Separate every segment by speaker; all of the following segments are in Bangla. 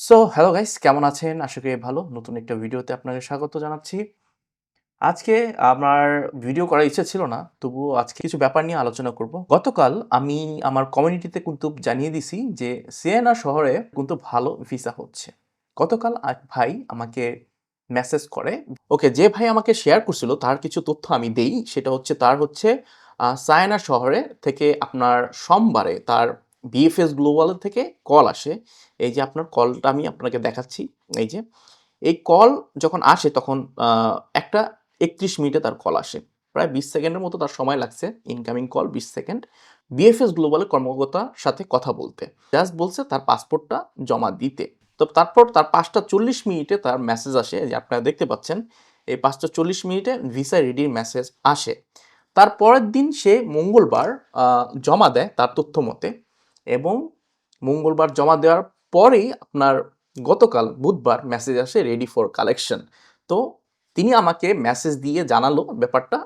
Speaker 1: সো হ্যালো গাইস কেমন আছেন? আশা করি ভালো। নতুন একটা ভিডিওতে আপনাকে স্বাগত জানাচ্ছি। আজকে আমার ভিডিও করার ইচ্ছে ছিল না, তবুও আজকে কিছু ব্যাপার নিয়ে আলোচনা করব। গতকাল আমি আমার কমিউনিটিতে কিন্তু জানিয়ে দিছি যে সিয়েনা শহরে কিন্তু ভালো ভিসা হচ্ছে। গতকাল এক ভাই আমাকে মেসেজ করে। ওকে, যে ভাই আমাকে শেয়ার করছিল, তার কিছু তথ্য আমি দেই। সেটা হচ্ছে, তার হচ্ছে সায়না শহরে থেকে আপনার সোমবারে তার বিএফএস গ্লোবাল থেকে কল আসে। এই যে আপনার কলটা আমি আপনাকে দেখাচ্ছি। এই যে, এই কল যখন আসে তখন একটা একত্রিশ মিনিটে তার কল আসে। প্রায় বিশ সেকেন্ডের মতো তার সময় লাগছে ইনকামিং কল বিশ সেকেন্ড। বিএফএস গ্লোবালের কর্মকর্তার সাথে কথা বলতে। জাস্ট বলছে তার পাসপোর্টটা জমা দিতে। তো তারপর তার পাঁচটা চল্লিশ মিনিটে তার মেসেজ আসে। যে আপনারা দেখতে পাচ্ছেন, এই পাঁচটা চল্লিশ মিনিটে ভিসা রেডির মেসেজ আসে। তার পরের দিন সে মঙ্গলবার জমা দেয় তার তথ্য মতে। এবং মঙ্গলবার জমা দেওয়ার পরেই আপনার গতকাল বুধবার মেসেজ আসে রেডি ফর কালেকশন তো তিনি আমাকে মেসেজ দিয়ে জানালো ব্যাপারটা।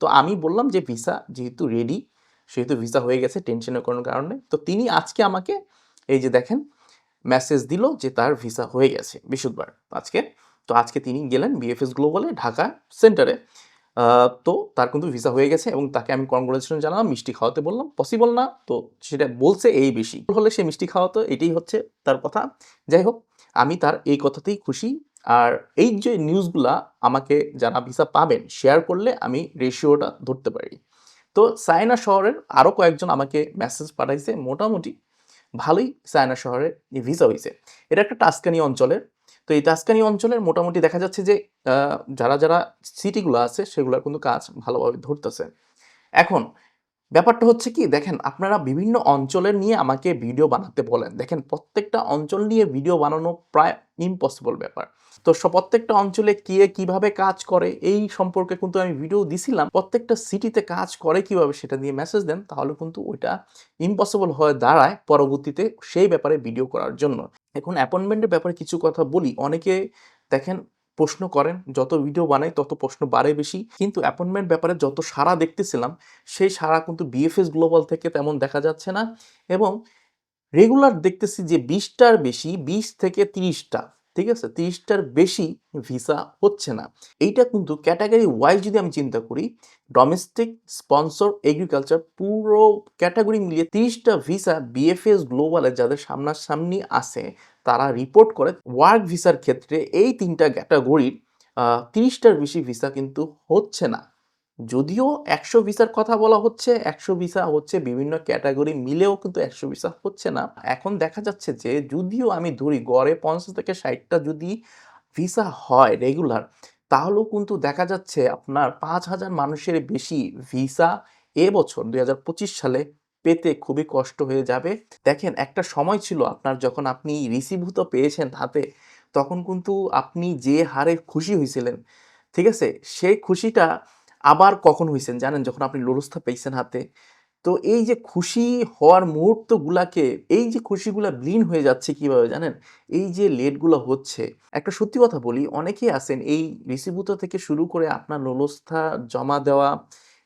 Speaker 1: তো আমি বললাম যে ভিসা যেহেতু রেডি সেহেতু ভিসা হয়ে গেছে টেনশনের কোনো কারণে তো তিনি আজকে আমাকে এই যে দেখেন মেসেজ দিল যে, তার ভিসা হয়ে গেছে। বৃহস্পতিবার আজকে। তো আজকে তিনি গেলেন বিএফএস গ্লোবালে ঢাকা সেন্টারে তো তার কিন্তু ভিসা হয়ে গেছে এবং তাকে আমি কনগ্রাচুলেশন জানালাম, মিষ্টি খাওয়াতে বললাম পসিবল না, তো সেটা বলছে এই বেশি। হলে সে মিষ্টি খাওয়াতো, এটাই হচ্ছে তার কথা। যাই হোক, আমি তার এই কথাতেই খুশি। আর এই যে নিউজগুলা আমাকে যারা ভিসা পাবেন শেয়ার করলে আমি রেশিওটা ধরতে পারি। তো সায়না শহরের আরও কয়েকজন আমাকে মেসেজ পাঠাইছে, মোটামুটি ভালোই সায়না শহরে ভিসা হয়েছে এটা একটা টাস্কানি অঞ্চলের তো এই টাস্কানি অঞ্চলের মোটামুটি দেখা যাচ্ছে যে যারা যারা সিটিগুলো আছে, সেগুলোর কিন্তু কাজ ভালোভাবে ধরতেছে। এখন, ব্যাপারটা হচ্ছে কি, দেখেন, আপনারা বিভিন্ন অঞ্চলের নিয়ে আমাকে ভিডিও বানাতে বলেন। দেখেন, প্রত্যেকটা অঞ্চল নিয়ে ভিডিও বানানো প্রায় ইম্পসিবল ব্যাপার। তো প্রত্যেকটা অঞ্চলে কে কীভাবে কাজ করে, এই সম্পর্কে কিন্তু আমি ভিডিও দিছিলাম। প্রত্যেকটা সিটিতে কাজ করে কীভাবে সেটা দিয়ে মেসেজ দেন, তাহলে কিন্তু ওইটা ইম্পসিবল হয়ে দাঁড়ায় পরবর্তীতে সেই ব্যাপারে ভিডিও করার জন্য। এখন অ্যাপয়েন্টমেন্টের ব্যাপারে কিছু কথা বলি। অনেকে দেখেন প্রশ্ন করেন, যত ভিডিও বানাই তত প্রশ্ন বাড়ে বেশি। কিন্তু অ্যাপয়েন্টমেন্ট ব্যাপারে যত সারা দেখতেছিলাম, সেই সারা কিন্তু বিএফএস গ্লোবাল থেকে তেমন দেখা যাচ্ছে না। এবং রেগুলার দেখতেছি যে বিশটার বেশি, বিশ থেকে তিরিশটা। ঠিক আছে? তিরিশটার বেশি ভিসা হচ্ছে না। এইটা কিন্তু ক্যাটাগরি ওয়াইজ যদি আমি চিন্তা করি, ডোমেস্টিক স্পন্সর এগ্রিকালচার পুরো ক্যাটাগরি মিলিয়ে তিরিশটা ভিসা বিএফএস গ্লোবালে যাদের সামনাসামনি আছে, তারা রিপোর্ট করে ওয়ার্ক ভিসার ক্ষেত্রে এই তিনটা ক্যাটাগরির তিরিশটার বেশি ভিসা কিন্তু হচ্ছে না। যদিও একশো ভিসার কথা বলা হচ্ছে, একশো ভিসা হচ্ছে বিভিন্ন ক্যাটাগরি মিলেও কিন্তু একশো ভিসা হচ্ছে না। এখন দেখা যাচ্ছে যে যদিও আমি ধরি গড়ে পঞ্চাশ থেকে ষাটটা যদি ভিসা হয় রেগুলার, তাহলেও কিন্তু দেখা যাচ্ছে আপনার পাঁচ হাজার মানুষের বেশি ভিসা এবছর দুই হাজার পঁচিশ সালে পেতে খুবই কষ্ট হয়ে যাবে। দেখেন, একটা সময় ছিল আপনার যখন আপনি রিসিভূত পেয়েছেন হাতে, তখন কিন্তু আপনি যে হারে খুশি হয়েছিলেন, ঠিক আছে? সেই খুশিটা আবার কখন হয়েছেন জানেন, যখন আপনি লোরস্থা পেয়েছেন হাতে। তো এই যে খুশি হওয়ার মুহূর্তগুলাকে, এই যে খুশিগুলা ব্লিন হয়ে যাচ্ছে কীভাবে জানেন? এই যে লেটগুলো হচ্ছে। একটা সত্যি কথা বলি, অনেকেই আছেন এই রিসিভূত থেকে শুরু করে আপনার লোলস্থা জমা দেওয়া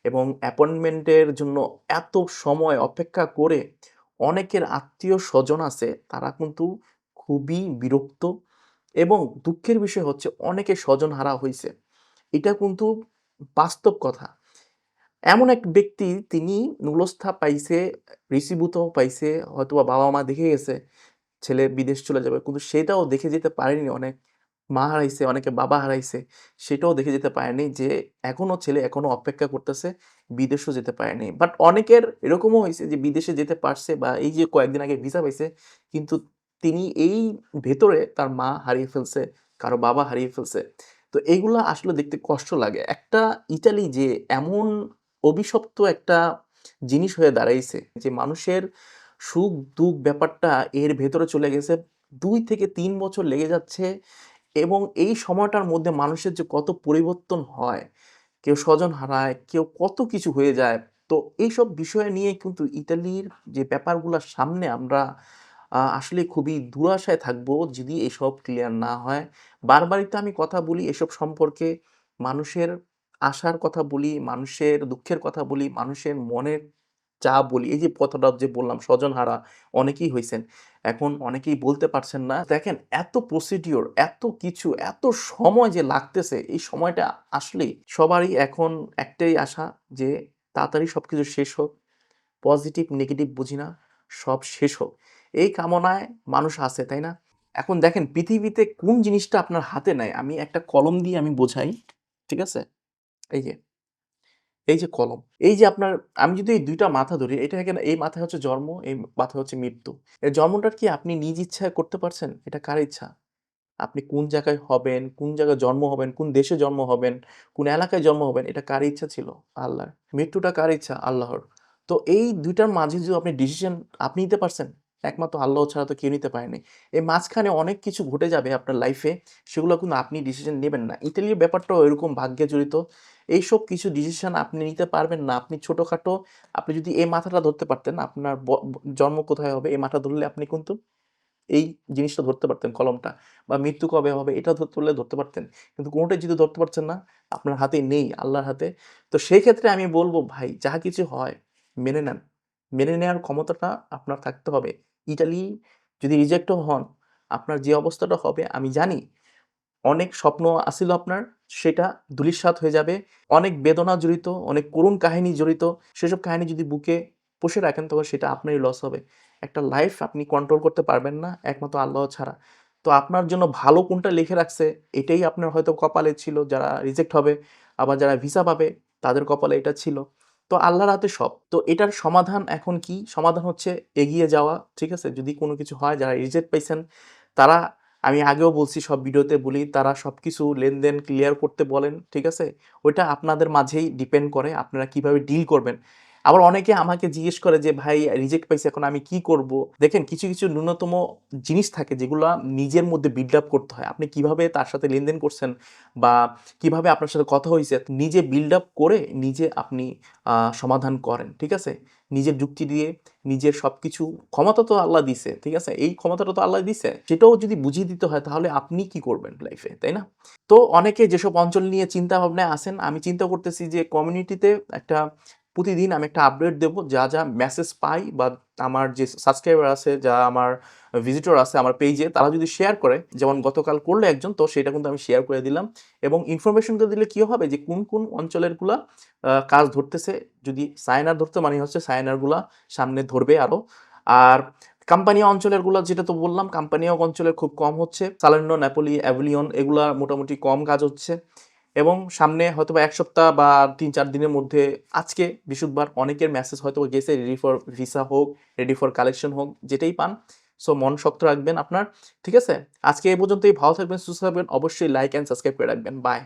Speaker 1: এবং অ্যাপয়েন্টমেন্টের জন্য এত সময় অপেক্ষা করে অনেকের আত্মীয় স্বজন আছে, তারা কিন্তু খুবই বিরক্ত এবং দুঃখের বিষয় হচ্ছে অনেকে স্বজন হারা হয়েছে এটা কিন্তু বাস্তব কথা। এমন এক ব্যক্তি তিনি নুলস্থা পাইছে, ঋষিভূত পাইছে, হয়তোবা বাবা মা দেখে গেছে, ছেলে বিদেশ চলে যাবে, কিন্তু সেটাও দেখে যেতে পারেনি অনেক। মা হারাইছে, অনেকে বাবা হারাইছে, সেটাও দেখে যেতে পারেনি যে এখনও ছেলে এখনও অপেক্ষা করতেছে, বিদেশও যেতে পারেনি। বাট অনেকের এরকমও হয়েছে যে বিদেশে যেতে পারছে বা এই যে কয়েকদিন আগে ভিসা পাইছে, কিন্তু তিনি এই ভেতরে তার মা হারিয়ে ফেলছে, কারও বাবা হারিয়ে ফেলছে। তো এইগুলা আসলে দেখতে কষ্ট লাগে। একটা ইতালি যে এমন অভিশপ্ত একটা জিনিস হয়ে দাঁড়াইছে যে মানুষের সুখ দুঃখ ব্যাপারটা এর ভেতরে চলে গেছে, দুই থেকে তিন বছর লেগে যাচ্ছে এবং এই সময়টার মধ্যে মানুষের যে কত পরিবর্তন হয়, কেউ স্বজন হারায়, কেউ কত কিছু হয়ে যায়, তো এইসব বিষয় নিয়ে কিন্তু ইতালির যে ব্যাপারগুলোর সামনে আমরা আসলে খুবই দুরাশায় থাকব যদি এসব ক্লিয়ার না হয়। বারবারই তো আমি কথা বলি এসব সম্পর্কে। মানুষের আশার কথা বলি, মানুষের দুঃখের কথা বলি, মানুষের মনের যা বলি, এই যে কথাটা যে বললাম, স্বজনহারা অনেকেই হয়েছেন এখন অনেকেই বলতে পারছেন না। দেখেন, এত প্রসিডিওর এত কিছু, এত সময় যে লাগতেছে, এই সময়টা আসলে সবারই এখন একটাই আশা যে তাড়াতাড়ি সব কিছু শেষ হোক। পজিটিভ নেগেটিভ বুঝি না। সব শেষ হোক। এই কামনায় মানুষ আছে, তাই না? এখন দেখেন পৃথিবীতে কোন জিনিসটা আপনার হাতে নাই, আমি একটা কলম দিয়ে আমি বোঝাই, ঠিক আছে? এই যে এই যে কলম, এই যে আপনার, আমি যদি এই দুইটা মাথা ধরি, এটা এখানে এই মাথায় হচ্ছে জন্ম, এই মাথায় হচ্ছে মৃত্যু। এই জন্মটা কি আপনি নিজ ইচ্ছায় করতে পারছেন? এটা কার ইচ্ছা? আপনি কোন জায়গায় হবেন, কোন জায়গায় জন্ম হবেন, কোন দেশে জন্ম হবেন, কোন এলাকায় জন্ম হবেন, এটা কার ইচ্ছা ছিল? আল্লাহর। মৃত্যুটা কার ইচ্ছা? আল্লাহর। তো এই দুইটার মাঝে যদি আপনি ডিসিশন আপনি নিতে পারছেন, একমাত্র আল্লাহ ছাড়া তো কেউ নিতে পারেনি। এই মাঝখানে অনেক কিছু ঘটে যাবে আপনার লাইফে সেগুলো কিন্তু আপনি ডিসিশন নেবেন না। ইতালির ব্যাপারটাও এরকম ভাগ্যে জড়িত এইসব কিছু ডিসিশন আপনি নিতে পারবেন না। আপনি ছোটোখাটো, আপনি যদি এই মাথাটা ধরতে পারতেন, আপনার জন্ম কোথায় হবে, এই মাথা ধরলে আপনি কিন্তু এই জিনিসটা ধরতে পারতেন, কলমটা। বা মৃত্যু কবে হবে, এটা ধরতে পারলে ধরতে পারতেন। কিন্তু কোনোটাই যদি ধরতে পারছেন না, আপনার হাতে নেই, আল্লাহর হাতে। তো সেই ক্ষেত্রে আমি বলব, ভাই যা কিছু হয় মেনে নেন। মেনে নেওয়ার ক্ষমতাটা আপনার থাকতে হবে। ইটালি যদি রিজেক্টও হন, আপনার যে অবস্থাটা হবে, আমি জানি অনেক স্বপ্ন আসিল আপনার, সেটা ধূলিসাৎ হয়ে যাবে। অনেক বেদনা জড়িত, অনেক করুণ কাহিনী জড়িত। সেসব কাহিনী যদি বুকে পুষে রাখেন তখন সেটা আপনারই লস হবে। একটা লাইফ আপনি কন্ট্রোল করতে পারবেন না, একমাত্র আল্লাহ ছাড়া। তো আপনার জন্য ভালো কোনটা লিখে রাখছে, এটাই আপনার হয়তো কপালে ছিল। যারা রিজেক্ট হবে, আবার যারা ভিসা পাবে, তাদের কপালে এটা ছিল। তো আল্লাহর হাতে সব। তো এটার সমাধান এখন কি? সমাধান হচ্ছে এগিয়ে যাওয়া, ঠিক আছে? যদি কোনো কিছু হয়, যারা রিজেক্ট পাইছেন, তারা, আমি আগেও বলছি, সব ভিডিওতে বলি, তারা সব কিছু লেনদেন ক্লিয়ার করতে বলেন, ঠিক আছে? ওইটা আপনাদের মাঝেই ডিপেন্ড করে, আপনারা কীভাবে ডিল করবেন। আবার অনেকে আমাকে জিজ্ঞেস করে যে, ভাই রিজেক্ট পাইছে, এখন আমি কি করব? দেখেন, কিছু কিছু ন্যূনতম জিনিস থাকে যেগুলো নিজের মধ্যে বিল্ড আপ করতে হয়। আপনি কীভাবে তার সাথে লেনদেন করছেন বা কীভাবে আপনার সাথে কথা হয়েছে, নিজে বিল্ড আপ করে নিজে আপনি সমাধান করেন, ঠিক আছে? নিজের যুক্তি দিয়ে নিজের সব কিছু ক্ষমতা তো আল্লাহ দিছে, ঠিক আছে? এই ক্ষমতাটা তো আল্লাহ দিছে, সেটাও যদি বুঝিয়ে দিতে হয়, তাহলে আপনি কি করবেন লাইফে তাই না? তো অনেকে যেসব অঞ্চল নিয়ে চিন্তা ভাবনায় আসেন আমি চিন্তা করতেছি যে কমিউনিটিতে একটা প্রতিদিন আমি একটা আপডেট দেব, যা যা মেসেজ পাই বা আমার যে সাবস্ক্রাইবার আছে, যা আমার ভিজিটর আছে আমার পেজে তারা যদি শেয়ার করে, যেমন গতকাল করল একজন, তো সেটা কিন্তু আমি শেয়ার করে দিলাম। এবং ইনফরমেশনটা দিলে কী হবে যে, কোন কোন অঞ্চলেরগুলা কাজ ধরতেছে, যদি সাইনার ধরতে মানে হচ্ছে সাইনারগুলা সামনে ধরবে আরও আর কোম্পানি অঞ্চলেরগুলো যেটা তো বললাম কোম্পানি অঞ্চলের খুব কম হচ্ছে। সালান্ডো নেপোলি অ্যাভিলিয়ন এগুলা মোটামুটি কম কাজ হচ্ছে। এবং সামনে হয়তো বা এক সপ্তাহ বা তিন, চার দিনের মধ্যে আজকে বিশুদ্ধবার অনেকের মেসেজ হয়তো গেছে রেডি ফর ভিসা হোক রেডি ফর কালেকশন হোক, যেটাই পান। সো মন শক্ত রাখবেন আপনার, ঠিক আছে? আজকে এই পর্যন্তই, ভালো থাকবেন, সুস্থ থাকবেন, অবশ্যই লাইক অ্যান্ড সাবস্ক্রাইব করে রাখবেন। বাই